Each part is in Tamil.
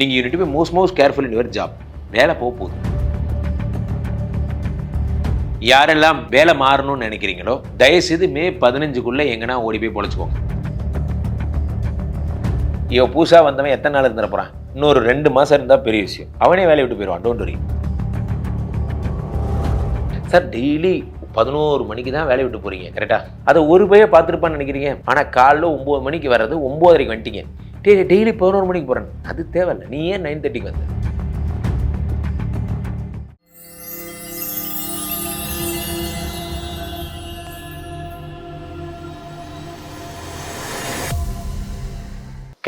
நீங்கள் you need be most most careful in your job வேலை போக போகுது. யாரெல்லாம் வேலை மாறணும்னு நினைக்கிறீங்களோ தயவுசெய்து மே பதினஞ்சுக்குள்ளே எங்கன்னா ஓடி போய் பொழைச்சிக்கோங்க. இவன் புதுசாக வந்தவன் எத்தனை நாள் இருந்துட போகிறான் இன்னொரு ரெண்டு மாதம் இருந்தால் பெரிய விஷயம். அவனே வேலையை விட்டு போயிடுவான். டோன்ட் வரி சார் டெய்லி பதினோரு மணிக்கு தான் வேலையை விட்டு போகிறீங்க கரெக்டாக அதை ஒரு பைய பார்த்துருப்பான்னு நினைக்கிறீங்க. ஆனால் காலைல ஒம்பது மணிக்கு வர்றது ஒம்போதரைக்கு வந்துட்டீங்க. டே டெய்லி பதினோரு மணிக்கு போகிறேன் அது தேவையில்லை. நீ ஏன் நைன் தேர்ட்டிக்கு வந்த?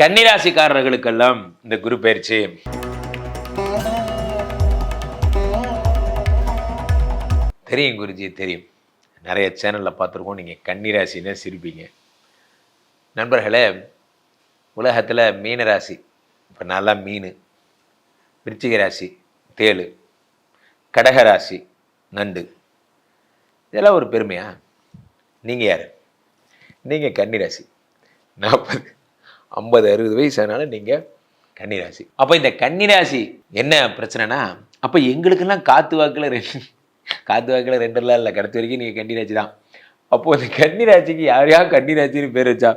கன்னிராசிக்காரர்களுக்கெல்லாம் இந்த குரு பயிற்சி. தெரியும் குருஜி தெரியும். நிறைய சேனலில் பார்த்துருக்கோம். நீங்கள் கன்னிராசின்னு சிரிப்பீங்க. நண்பர்களே உலகத்தில் மீன ராசி. இப்போ நல்லா மீன். விருச்சிக ராசி தேள். கடக ராசி நண்டு. இதெல்லாம் ஒரு பெருமையா? நீங்கள் யார்? நீங்கள் கன்னிராசி நாற்பது ஐம்பது அறுபது வயசு அதனால் நீங்கள் கன்னிராசி அப்போ இந்த கன்னிராசி என்ன பிரச்சனைனா அப்போ எங்களுக்கெல்லாம் காற்று வாக்கில் ரெண்டு காற்று வாக்கில் ரெண்டுலாம் இல்லை. கடைசி வரைக்கும் நீங்கள் கன்னிராசி தான் அப்போது இந்த கன்னிராசிக்கு யாரையா கன்னிராசின்னு பேர் வச்சா?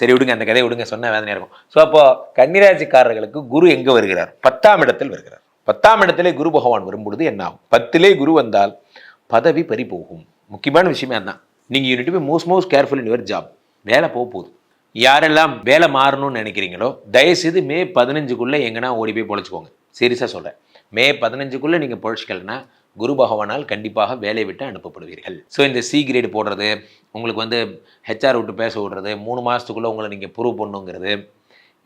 சரி விடுங்க அந்த கதையை விடுங்க சொன்ன வேதனையாக இருக்கும். ஸோ அப்போ கன்னிராசிக்காரர்களுக்கு குரு எங்கே வருகிறார்? பத்தாம் இடத்தில் வருகிறார். பத்தாம் இடத்திலே குரு பகவான் வரும்பொழுது என்ன ஆகும்? பத்திலே குரு வந்தால் பதவி பறி போகும். முக்கியமான விஷயமே அதுதான் நீங்கள் you need be most most careful in your job வேலை போக போகுது. யாரெல்லாம் வேலை மாறணும்னு நினைக்கிறீங்களோ தயவுசெய்து மே பதினஞ்சுக்குள்ளே எங்கன்னா ஓடி போய் பொழைச்சிக்கோங்க. சீரியஸாக சொல்கிறேன் மே பதினஞ்சுக்குள்ளே நீங்கள் பொழைச்சிக்கலன்னா குரு பகவானால் கண்டிப்பாக வேலையை விட்டு அனுப்பப்படுவீர்கள். ஸோ இந்த சி கிரேடு போடுறது உங்களுக்கு வந்து ஹெச்ஆர் விட்டு பேச விடுறது மூணு மாதத்துக்குள்ளே உங்களை நீங்கள் ப்ரூவ் பண்ணுங்கிறது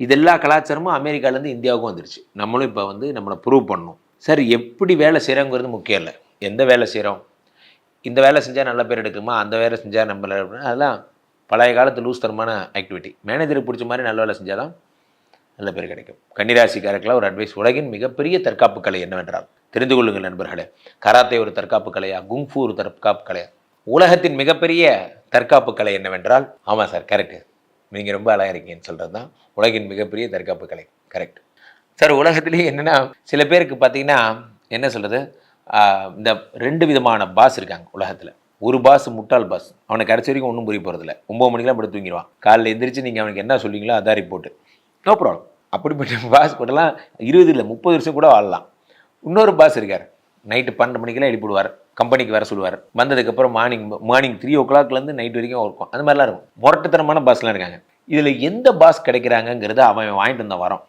இது எல்லா கலாச்சாரமும் அமெரிக்காலேருந்து இந்தியாவுக்கும் வந்துருச்சு. நம்மளும் இப்போ வந்து நம்மளை ப்ரூவ் பண்ணணும். சார் எப்படி வேலை செய்கிறோங்கிறது முக்கியம் இல்லை. எந்த வேலை செய்கிறோம் இந்த வேலை செஞ்சால் நல்ல பேர் எடுக்குமா? அந்த வேலை செஞ்சால் நம்மள அதெல்லாம் பழைய காலத்து லூஸ் தரமான ஆக்டிவிட்டி மேனேஜருக்கு பிடிச்ச மாதிரி நல்ல வேலை செஞ்சால் தான் நல்ல பேர் கிடைக்கும். கன்னிராசிக்காரர்களாக ஒரு அட்வைஸ் உலகின் மிகப்பெரிய தற்காப்பு கலை என்னவென்றால் தெரிந்து கொள்ளுங்கள் நண்பர்களே. கராத்தே ஒரு தற்காப்பு கலையா? குங்ஃபு ஒரு தற்காப்பு கலையா? உலகத்தின் மிகப்பெரிய தற்காப்பு கலை என்னவென்றால் ஆமாம் சார் கரெக்டு நீங்கள் ரொம்ப அழகாக இருக்கீங்கன்னு சொல்கிறது தான் உலகின் மிகப்பெரிய தற்காப்பு கலை. கரெக்ட் சார் உலகத்திலேயே என்னென்னா சில பேருக்கு பார்த்தீங்கன்னா என்ன சொல்கிறது இந்த ரெண்டு விதமான பாஸ் இருக்காங்க உலகத்தில். ஒரு பாஸ் முட்டாள் பாஸ். அவனுக்கு கடைசி வரைக்கும் ஒன்றும் புரிய போகிறதில்ல ஒம்பது மணிக்கெலாம் படுத்து தூங்கிடுவான். காலைல எந்திரிச்சு நீங்கள் அவனுக்கு என்ன சொல்லுவீங்களோ அதான் ரிப்போர்ட்டு நோ ப்ராப்ளம் அப்படிப்பட்ட பாஸ் கூடலாம் இருபது இல்லை முப்பது வருஷம் கூட வாழலாம். இன்னொரு பாஸ் இருக்கார். நைட்டு பன்னெண்டு மணிக்கெல்லாம் எழுப்பிடுவார் கம்பெனிக்கு வர சொல்லுவார். வந்ததுக்கப்புறம் மார்னிங் மார்னிங் த்ரீ ஓ கிளாக்லேருந்து நைட் வரைக்கும் இருக்கும் அந்த மாதிரிலாம் இருக்கும். முரட்டுத்தனமான பாஸ்லாம் இருக்காங்க. இதில் எந்த பாஸ் கிடைக்கிறாங்கங்கிறத அவன் வாங்கிட்டு வந்த வரோம்.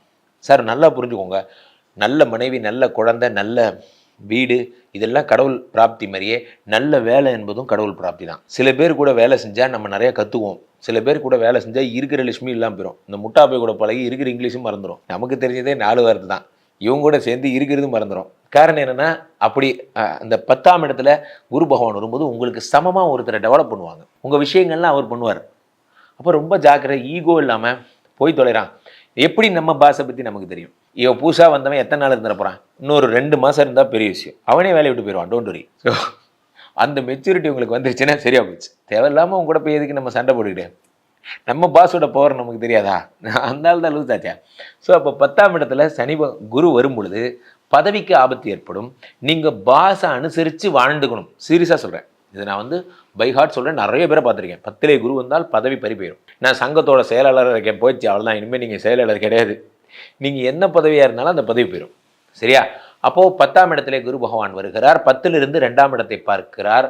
சார் நல்லா புரிஞ்சுக்கோங்க. நல்ல மனைவி நல்ல குழந்தை நல்ல வீடு இதெல்லாம் கடவுள் பிராப்தி மாதிரியே நல்ல வேலை என்பதும் கடவுள் பிராப்தி தான். சில பேர் கூட வேலை செஞ்சால் நம்ம நிறையா கற்றுக்குவோம் சில பேர் கூட வேலை செஞ்சால் இருக்கிற லட்சுமி இல்லாமல் போயிடும் இந்த முட்டாப்பை கூட பழகி இருக்கிற இங்கிலீஷும் மறந்துடும் நமக்கு தெரிஞ்சதே நாலு வாரத்து தான். இவங்க கூட சேர்ந்து இருக்கிறது மறந்துடும் காரணம் என்னென்னா அப்படி அந்த பத்தாம் இடத்துல குரு பகவான் வரும்போது உங்களுக்கு சமமாக ஒருத்தரை டெவலப் பண்ணுவாங்க. உங்கள் விஷயங்கள்லாம் அவர் பண்ணுவார். அப்போ ரொம்ப ஜாக்கிரதை ஈகோ இல்லாமல் போய் தொலைறான். எப்படி நம்ம பாஸை பற்றி நமக்கு தெரியும்? இவன் புதுசாக வந்தவன் எத்தனை நாள் இருந்துட போகிறான் இன்னொரு ரெண்டு மாதம் இருந்தால் பெரிய விஷயம். அவனே வேலையை விட்டு போயிடுவான். டோன்ட் வரி ஸோ அந்த மெச்சூரிட்டி உங்களுக்கு வந்துருச்சுன்னா சரியாக போச்சு. தேவையில்லாமல் உங்க கூட போய் எதுக்கு நம்ம சண்டை போட்டுக்கிட்டேன் நம்ம பாஸோட பவர் நமக்கு தெரியாதா? அந்த ஆள் தான் லூஸ் ஆச்சா? ஸோ அப்போ பத்தாம் இடத்துல சனி குரு வரும் பொழுது பதவிக்கு ஆபத்து ஏற்படும். நீங்கள் பாஸை அனுசரித்து வாழ்ந்துக்கணும். சீரியஸாக சொல்கிறேன் இது நான் வந்து பை ஹார்ட் சொல்கிறேன் நிறைய பேரை பார்த்துருக்கேன். பத்திலே குரு வந்தால் பதவி பறி போயிடும் நான் சங்கத்தோட செயலாளர் இருக்கேன். போச்சு அவ்வளோதான் இனிமேல் நீங்கள் செயலாளர் கிடையாது. நீங்கள் என்ன பதவியாக இருந்தாலும் அந்த பதவி போயிடும் சரியா? அப்போது பத்தாம் இடத்திலே குரு பகவான் வருகிறார். பத்திலிருந்து ரெண்டாம் இடத்தை பார்க்கிறார்.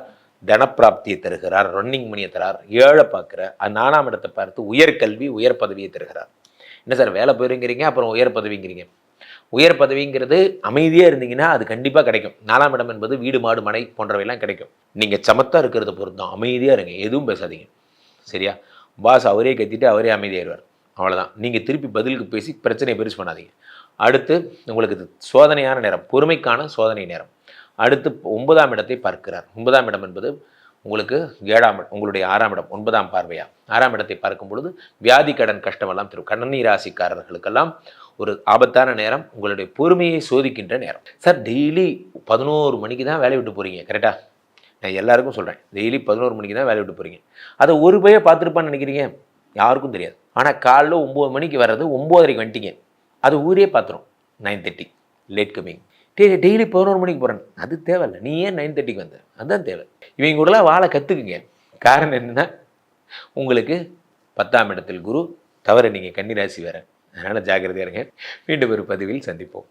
தனப்பிராப்தியை தருகிறார் ரன்னிங் மணியை தரார் ஏழை பார்க்குற நானாம் இடத்தை பார்த்து உயர்கல்வி உயர் பதவியை தருகிறார். என்ன சார் வேலை போயிருங்கிறீங்க அப்புறம் உயர் பதவிங்கிறீங்க. உயர் பதவிங்கிறது அமைதியாக இருந்தீங்கன்னா அது கண்டிப்பாக கிடைக்கும். நாலாம் இடம் என்பது வீடு மாடு மனை போன்றவையெல்லாம் கிடைக்கும். நீங்கள் சமத்தாக இருக்கிறத பொறுத்தும் அமைதியாக இருங்க எதுவும் பேசாதீங்க. சரியா? பாஸ் அவரே கத்திட்டு அவரே அமைதியாயிருவார் அவ்வளோதான் நீங்கள் திருப்பி பதிலுக்கு பேசி பிரச்சனையை பெருசு பண்ணாதீங்க. அடுத்து உங்களுக்கு சோதனையான நேரம் பொறுமைக்கான சோதனை நேரம். அடுத்து ஒன்பதாம் இடத்தை பார்க்கிறார். ஒன்பதாம் இடம் என்பது உங்களுக்கு ஏழாம் இடம் உங்களுடைய ஆறாம் இடம் ஒன்பதாம் பார்வையா? ஆறாம் இடத்தை பார்க்கும் பொழுது வியாதி கடன் கஷ்டமெல்லாம் தரும். கண்ணனி ராசிக்காரர்களுக்கெல்லாம் ஒரு ஆபத்தான நேரம் உங்களுடைய பொறுமையை சோதிக்கின்ற நேரம். சார் டெய்லி பதினோரு மணிக்கு தான் வேலையை விட்டு போகிறீங்க கரெக்டாக நான் எல்லாருக்கும் சொல்கிறேன் டெய்லி பதினோரு மணிக்கு தான் வேலையை விட்டு போகிறீங்க அதை ஒரு பையன் பார்த்துருப்பான்னு நினைக்கிறீங்க? யாருக்கும் தெரியாது. ஆனால் காலைல ஒம்பது மணிக்கு வர்றது ஒம்போதரைக்கு வந்துட்டீங்க. அது ஊரே பார்த்துரும் nine thirty late coming day daily பதினோரு மணிக்கு போகிறேன் அது தேவையில்ல. நீ ஏன் நைன் தேர்ட்டிக்கு வந்த அதுதான் தேவை. இவங்க கூடலாம் வாழ கற்றுக்குங்க காரணம் என்னென்னா உங்களுக்கு பத்தாம் இடத்தில் குரு தவிர நீங்கள் கன்னிராசி வேற. அதனால் ஜாக்கிரதையா இருங்க. மீண்டும் ஒரு பதிவில் சந்திப்போம்.